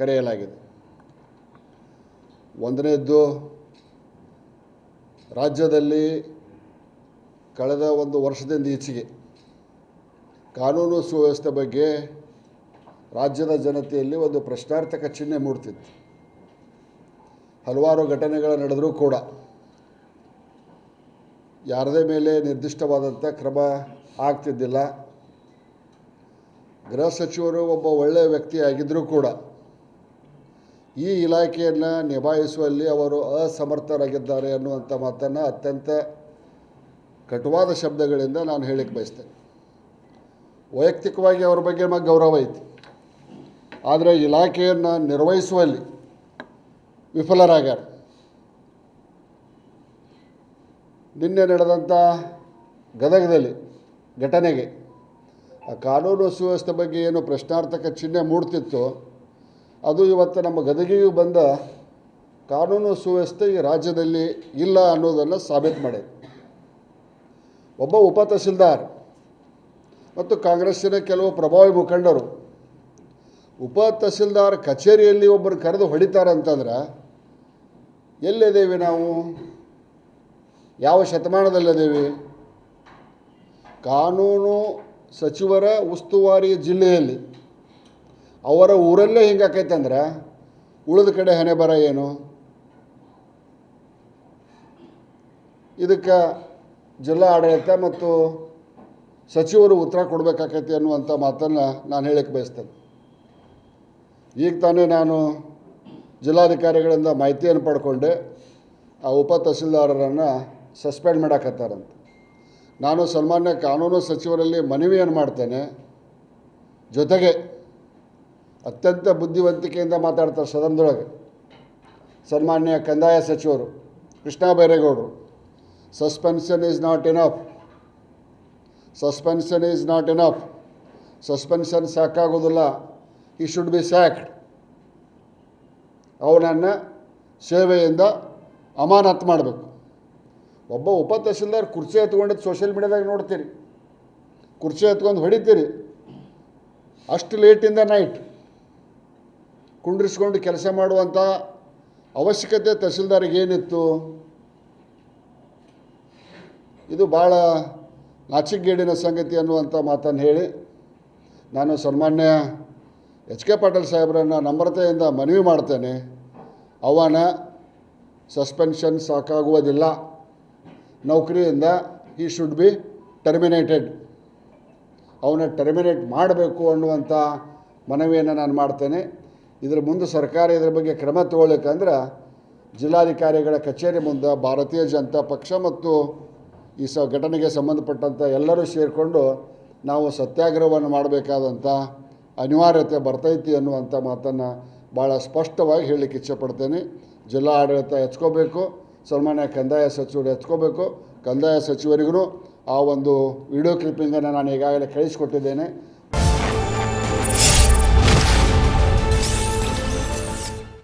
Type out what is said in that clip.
ಕರೆಯಲಾಗಿದೆ. ಒಂದನೇದ್ದು ರಾಜ್ಯದಲ್ಲಿ ಕಳೆದ ಒಂದು ವರ್ಷದಿಂದ ಈಚೆಗೆ ಕಾನೂನು ಸುವ್ಯವಸ್ಥೆ ಬಗ್ಗೆ ರಾಜ್ಯದ ಜನತೆಯಲ್ಲಿ ಒಂದು ಪ್ರಶ್ನಾರ್ಥಕ ಚಿಹ್ನೆ ಮೂಡ್ತಿತ್ತು. ಹಲವಾರು ಘಟನೆಗಳು ನಡೆದರೂ ಕೂಡ ಯಾರದೇ ಮೇಲೆ ನಿರ್ದಿಷ್ಟವಾದಂಥ ಕ್ರಮ ಆಗ್ತಿದ್ದಿಲ್ಲ. ಗೃಹ ಸಚಿವರು ಒಬ್ಬ ಒಳ್ಳೆಯ ವ್ಯಕ್ತಿಯಾಗಿದ್ದರೂ ಕೂಡ ಈ ಇಲಾಖೆಯನ್ನು ನಿಭಾಯಿಸುವಲ್ಲಿ ಅವರು ಅಸಮರ್ಥರಾಗಿದ್ದಾರೆ ಅನ್ನುವಂಥ ಮಾತನ್ನು ಅತ್ಯಂತ ಕಟುವಾದ ಶಬ್ದಗಳಿಂದ ನಾನು ಹೇಳಿಕ್ಕೆ ಬಯಸ್ತೇನೆ. ವೈಯಕ್ತಿಕವಾಗಿ ಅವ್ರ ಬಗ್ಗೆ ನಮಗೆ ಗೌರವ ಐತಿ. ಆದರೆ ಇಲಾಖೆಯನ್ನು ನಿರ್ವಹಿಸುವಲ್ಲಿ ವಿಫಲರಾಗ್ಯಾರ. ನಿನ್ನೆ ನಡೆದಂಥ ಗದಗದಲ್ಲಿ ಘಟನೆಗೆ ಆ ಕಾನೂನು ಸುವ್ಯವಸ್ಥೆ ಬಗ್ಗೆ ಏನು ಪ್ರಶ್ನಾರ್ಥಕ ಚಿಹ್ನೆ ಮೂಡ್ತಿತ್ತು ಅದು ಇವತ್ತು ನಮ್ಮ ಗದಗಿಗೂ ಬಂದ ಕಾನೂನು ಸುವ್ಯವಸ್ಥೆ ಈ ರಾಜ್ಯದಲ್ಲಿ ಇಲ್ಲ ಅನ್ನೋದನ್ನು ಸಾಬೀತು ಮಾಡಿದೆ. ಒಬ್ಬ ಉಪ ತಹಸೀಲ್ದಾರ್ ಮತ್ತು ಕಾಂಗ್ರೆಸ್ಸಿನ ಕೆಲವು ಪ್ರಭಾವಿ ಮುಖಂಡರು ಉಪ ತಹಸೀಲ್ದಾರ್ ಕಚೇರಿಯಲ್ಲಿ ಒಬ್ಬರು ಕರೆದು ಹೊಡಿತಾರೆ ಅಂತಂದ್ರೆ, ಎಲ್ಲಿದ್ದೇವೆ ನಾವು? ಯಾವ ಶತಮಾನದಲ್ಲಿದ್ದೇವೆ? ಕಾನೂನು ಸಚಿವರ ಉಸ್ತುವಾರಿ ಜಿಲ್ಲೆಯಲ್ಲಿ. ಅವರ ಊರಲ್ಲೇ ಹಿಂಗಾಕೈತಂದ್ರೆ ಉಳಿದ ಕಡೆ ಹಣೆ ಬರ ಏನು? ಇದಕ್ಕೆ ಜಿಲ್ಲಾ ಆಡಳಿತ ಮತ್ತು ಸಚಿವರು ಉತ್ತರ ಕೊಡಬೇಕಾಕೈತಿ ಅನ್ನುವಂಥ ಮಾತನ್ನು ನಾನು ಹೇಳಕ್ಕೆ ಬಯಸ್ತೇನೆ. ಈಗ ತಾನೇ ನಾನು ಜಿಲ್ಲಾಧಿಕಾರಿಗಳಿಂದ ಮಾಹಿತಿಯನ್ನು ಪಡ್ಕೊಂಡೆ, ಆ ಉಪ ತಹಸೀಲ್ದಾರರನ್ನು ಸಸ್ಪೆಂಡ್ ಮಾಡಾಕತ್ತಾರಂತ. ನಾನು ಸನ್ಮಾನ್ಯ ಕಾನೂನು ಸಚಿವರಲ್ಲಿ ಮನವಿಯನ್ನು ಮಾಡ್ತೇನೆ. ಜೊತೆಗೆ ಅತ್ಯಂತ ಬುದ್ಧಿವಂತಿಕೆಯಿಂದ ಮಾತಾಡ್ತಾರೆ ಸದನದೊಳಗೆ. ಸನ್ಮಾನ್ಯ ಕಂದಾಯ ಸಚಿವರು, Krishna ಬೈರೇಗೌಡರು suspension is not enough suspension is not enough suspension ಸಾಕಾಗೋದಿಲ್ಲ. ಈ ಶುಡ್ ಬಿ ಸ್ಯಾಕ್ಡ್ ಅವನನ್ನು ಸೇವೆಯಿಂದ ಅಮಾನತ್ ಮಾಡಬೇಕು. ಒಬ್ಬ ಉಪ ತಹಸೀಲ್ದಾರ್ ಕುರ್ಚಿ ಎತ್ಕೊಂಡಿದ್ದು ಸೋಷಿಯಲ್ ಮೀಡ್ಯಾದಾಗ ನೋಡ್ತೀರಿ. ಕುರ್ಚಿ ಎತ್ಕೊಂಡು ಹೊಡಿತೀರಿ. ಅಷ್ಟು ಲೇಟಿಂದ ನೈಟ್ ಕುಂಡ್ರಿಸ್ಕೊಂಡು ಕೆಲಸ ಮಾಡುವಂಥ ಅವಶ್ಯಕತೆ ತಹಸೀಲ್ದಾರಿಗೆ ಏನಿತ್ತು? ಇದು ಭಾಳ ನಾಚಿಕೆಗೇಡಿನ ಸಂಗತಿ ಅನ್ನುವಂಥ ಮಾತನ್ನು ಹೇಳಿ ನಾನು ಸನ್ಮಾನ್ಯ ಎಚ್ ಕೆ ಪಾಟೀಲ್ ಸಾಹೇಬರನ್ನು ನಮ್ರತೆಯಿಂದ ಮನವಿ ಮಾಡ್ತೇನೆ. ಅವನ ಸಸ್ಪೆನ್ಷನ್ ಸಾಕಾಗುವುದಿಲ್ಲ. ನೌಕರಿಯಿಂದ ಈ ಶುಡ್ ಬಿ ಟರ್ಮಿನೇಟೆಡ್ ಅವನ ಟರ್ಮಿನೇಟ್ ಮಾಡಬೇಕು ಅನ್ನುವಂಥ ಮನವಿಯನ್ನು ನಾನು ಮಾಡ್ತೇನೆ. ಇದ್ರ ಮುಂದೆ ಸರ್ಕಾರ ಇದರ ಬಗ್ಗೆ ಕ್ರಮ ತಗೊಳ್ಬೇಕಂದ್ರೆ ಜಿಲ್ಲಾಧಿಕಾರಿಗಳ ಕಚೇರಿ ಮುಂದೆ ಭಾರತೀಯ ಜನತಾ ಪಕ್ಷ ಮತ್ತು ಈ ಸ ಘಟನೆಗೆ ಸಂಬಂಧಪಟ್ಟಂಥ ಎಲ್ಲರೂ ಸೇರಿಕೊಂಡು ನಾವು ಸತ್ಯಾಗ್ರಹವನ್ನು ಮಾಡಬೇಕಾದಂಥ ಅನಿವಾರ್ಯತೆ ಬರ್ತೈತಿ ಅನ್ನುವಂಥ ಮಾತನ್ನು ಭಾಳ ಸ್ಪಷ್ಟವಾಗಿ ಹೇಳಲಿಕ್ಕೆ ಇಚ್ಛೆಪಡ್ತೇನೆ. ಜಿಲ್ಲಾ ಆಡಳಿತ ಹೆಚ್ಕೋಬೇಕು ಸನ್ಮಾನ್ಯ ಕಂದಾಯ ಸಚಿವರು ಹೆಚ್ಕೋಬೇಕು ಕಂದಾಯ ಸಚಿವರಿಗೂ ಆ ಒಂದು ವಿಡಿಯೋ ಕ್ಲಿಪ್ಪಿಂಗನ್ನು ನಾನು ಈಗಾಗಲೇ ಕಳಿಸ್ಕೊಟ್ಟಿದ್ದೇನೆ.